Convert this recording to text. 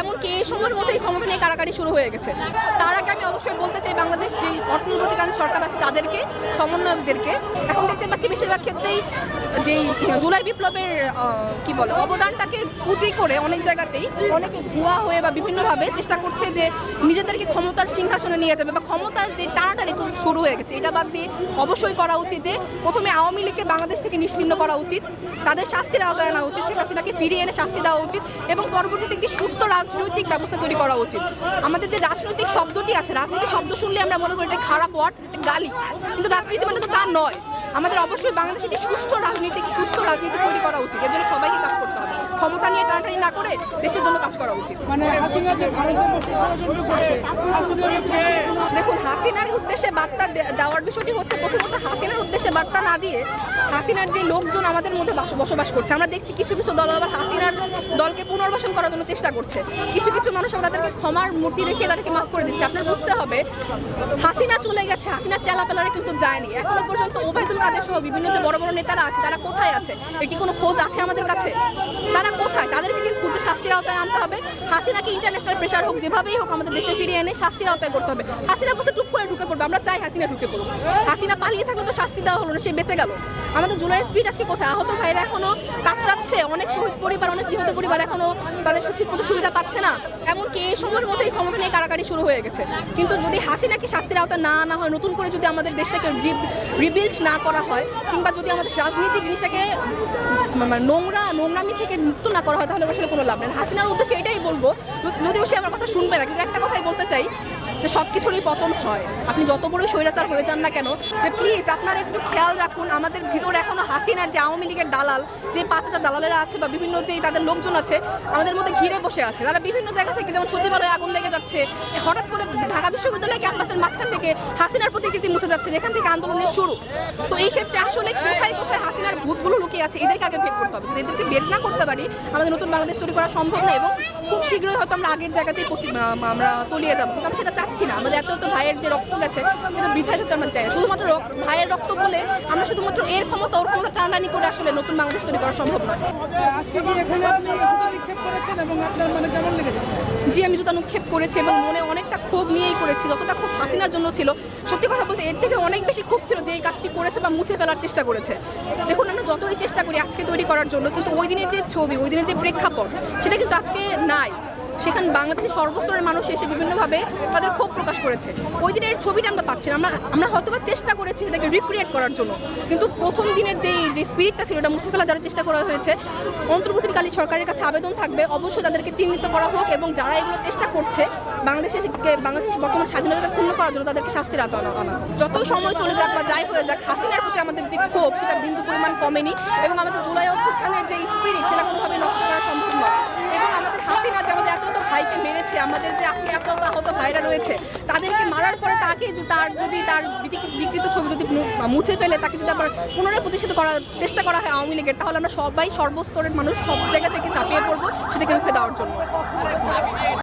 এমনকি এই সময়ের মধ্যেই ক্ষমতা নিয়ে কারাকারি শুরু হয়ে গেছে। তার আগে আমি অবশ্যই বলতে চাই, বাংলাদেশ যে অর্থনৈতিকারী সরকার আছে তাদেরকে, সমন্বয়কদেরকে, এখন দেখতে পাচ্ছি বেশিরভাগ ক্ষেত্রেই যেই জুলাই বিপ্লবের কি বলে, অবদানটাকে পুঁজি করে অনেক জায়গাতেই অনেকে ভুয়া হয়ে বা বিভিন্নভাবে চেষ্টা করছে যে নিজেদেরকে ক্ষমতার সিংহাসনে নিয়ে যাবে বা ক্ষমতার যে তো শুরু হয়ে গেছে। এটা বাদ দিয়ে অবশ্যই করা উচিত যে প্রথমে আওয়ামী লীগকে বাংলাদেশ থেকে নিশ্চিন্ন করা উচিত, তাদের শাস্তির আওতায় আনা উচিত, শেখ হাসিনাকে ফিরিয়ে এনে শাস্তি দেওয়া উচিত এবং পরবর্তীতে একটি সুস্থ রাজনৈতিক ব্যবস্থা তৈরি করা উচিত। আমাদের যে রাজনৈতিক শব্দটি আছে রাজনীতি শব্দ শুনলে আমরা মনে করি এটা খারাপ ওয়ার্ড গালি। কিন্তু রাজনীতি মানে তো তা নয়। আমাদের অবশ্যই বাংলাদেশে একটি সুস্থ রাজনীতি সুস্থ রাজনীতি তৈরি করা উচিত। এর জন্য সবাইকে কাজ ক্ষমতা নিয়ে টানাটানি না করে দেশের জন্য কাজ করা উচিত। মানে হাসিনা যে দেখুন হাসিনার উদ্দেশ্যে বার্তা দেওয়ার বিষয়টি হচ্ছে প্রথমত হাসিনার উদ্দেশ্যে বার্তা না দিয়ে হাসিনার যে লোকজন আমাদের মধ্যে বাস- বসবাস করছে। আমরা দেখছি কিছু কিছু দল আবার হাসিনার দলকে পুনর্বাসন করার জন্য চেষ্টা করছে। কিছু কিছু মানুষ আবার তাদেরকে ক্ষমার মূর্তি দেখিয়ে তাদেরকে মাফ করে দিচ্ছে। আপনার বুঝতে হবে হাসিনা চলে গেছে হাসিনার চেলাপেলারা কিন্তু যায়নি। এখনও পর্যন্ত ওবায়দুল কাদের সহ বিভিন্ন যে বড় বড় নেতারা আছে তারা কোথায় আছে? এর কি কোনো খোঁজ আছে আমাদের কাছে? তারা আওতায় আনতে হবে। হাসিনাকে ইন্টারন্যাশনাল প্রেশার হোক, যেভাবেই হোক আমাদের দেশে ফিরিয়ে এনে শাস্তির আওতায় করতে হবে। হাসিনা বসে টুপ পড়বে আমরা চাই হাসিনা ঢুকে পড়ুক। হাসিনা পালিয়ে থাকলে তো শাস্তি দেওয়া হলো না, সে বেঁচে গেল। আমাদের জুলাই স্পিড আজকে কোথায়? আহত ভাইরা এখনও কাতরাচ্ছে, অনেক শহীদ পরিবার, অনেক নিহত পরিবার এখনও তাদের ঠিক মতো সুবিধা পাচ্ছে না। এমনকি এই সময়ের মধ্যেই ক্ষমতা নিয়ে কারাকারি শুরু হয়ে গেছে। কিন্তু যদি হাসিনাকে শাস্তির আওতা না আনা হয়, নতুন করে যদি আমাদের দেশটাকে রিবিল্ড না করা হয়, কিংবা যদি আমাদের রাজনীতি জিনিসটাকে মানে নোংরা নোংরামি থেকে মুক্ত না করা হয়, তাহলে আসলে কোনো লাভ নেই। হাসিনার উদ্দেশ্যে এটাই বলব, যদিও সে আমার কথা শুনবে না, কিন্তু একটা কথাই বলতে চাই, যে সব কিছুরই পতন হয়। যত বড় স্বৈরাচার হয়ে যান না কেন, যে প্লিজ আপনারা একটু খেয়াল রাখুন, আমাদের ভিতরে এখনও হাসিনার যে আওয়ামী লীগের দালাল, যে পাঁচটা দালালেরা আছে বা বিভিন্ন যে তাদের লোকজন আছে, আমাদের মধ্যে ঘিরে বসে আছে। তারা বিভিন্ন জায়গা থেকে যেমন সচিবালয়ে আগুন লেগে যাচ্ছে হঠাৎ করে ঢাকা বিশ্ববিদ্যালয় ক্যাম্পাসের মাঝখান থেকে হাসিনার প্রতিকৃতি মুছে যাচ্ছে, যেখান থেকে আন্দোলনের শুরু। তো এই ক্ষেত্রে আসলে কোথায় কোথায় হাসিনার ভূতগুলো লুকিয়ে আছে, এদেরকে আগে ভেদ করতে হবে। যদি এদেরকে বের না করতে পারি, আমাদের নতুন বাংলাদেশ তৈরি করা সম্ভব না এবং খুব শীঘ্রই হয়তো আমরা আগের জায়গাতেই আমরা তলিয়ে যাব। কিন্তু আমি সেটা চাচ্ছি না। আমাদের এত এত ভাইয়ের যে রক্ত গেছে কিন্তু বৃথায় যেতে আমরা চাই না। শুধুমাত্র ভাইয়ের রক্ত বলে আমরা শুধুমাত্র এর ক্ষমতা ওর ক্ষমতা টানাটানি করে আসলে নতুন বাংলাদেশ তৈরি করা সম্ভব নয়। আজকে কি এখানে আপনি নিক্ষেপ করেছেন এবং আপনার মানে কেমন লেগেছে? জি আমি জুতা নিক্ষেপ করেছি এবং মনে অনেকটা ক্ষোভ নিয়েই করেছি যতটা খুব হাসিনার জন্য ছিল। সত্যি কথা বলতে এর থেকে অনেক বেশি ক্ষোভ ছিল যে এই কাজটি করেছে বা মুছে ফেলার চেষ্টা করেছে। দেখুন আমরা যতই চেষ্টা করি আজকে তৈরি করার জন্য কিন্তু ওই দিনের যে ছবি ওই দিনের যে প্রেক্ষাপট সেটা কিন্তু আজকে নাই। সেখানে বাংলাদেশের সর্বস্তরের মানুষ এসে বিভিন্নভাবে তাদের ক্ষোভ প্রকাশ করেছে। ওই দিনের ছবিটা আমরা পাচ্ছি না আমরা আমরা হয়তো বা চেষ্টা করেছি সেটাকে রিক্রিয়েট করার জন্য। কিন্তু প্রথম দিনের যে যে স্পিরিটটা ছিল ওটা মুছে ফেলা যারা চেষ্টা করা হয়েছে, অন্তর্বর্তীকালীন সরকারের কাছে আবেদন থাকবে। অবশ্যই তাদেরকে চিহ্নিত করা হোক এবং যারা এগুলো চেষ্টা করছে বাংলাদেশের বাংলাদেশ বর্তমান স্বাধীনতা ক্ষুণ্ণ করার জন্য তাদেরকে শাস্তির আনা আনা। যত সময় চলে যাক বা যাই হয়ে যাক, হাসিনার প্রতি আমাদের যে ক্ষোভ, সেটা বিন্দু পরিমাণ কমেনি। এবং আমাদের জুলাই অভ্যুত্থানের যে স্পিরিট সেটা কোনোভাবে নষ্ট করা সম্ভব নয় এবং আমাদের হাসিনা যে আমাদের এত এত ভাইকে মেরেছে, আমাদের যে আজকে এত আহত ভাইরা রয়েছে, তাদেরকে মারার পরে তাকে তার যদি তার বিকৃত ছবি যদি মুছে ফেলে, তাকে যদি আবার পুনরায় প্রতিষ্ঠিত করার চেষ্টা করা হয় আওয়ামী লীগের, তাহলে আমরা সবাই সর্বস্তরের মানুষ সব জায়গা থেকে চাপিয়ে পড়ব, সেটাকে রুখে দেওয়ার জন্য।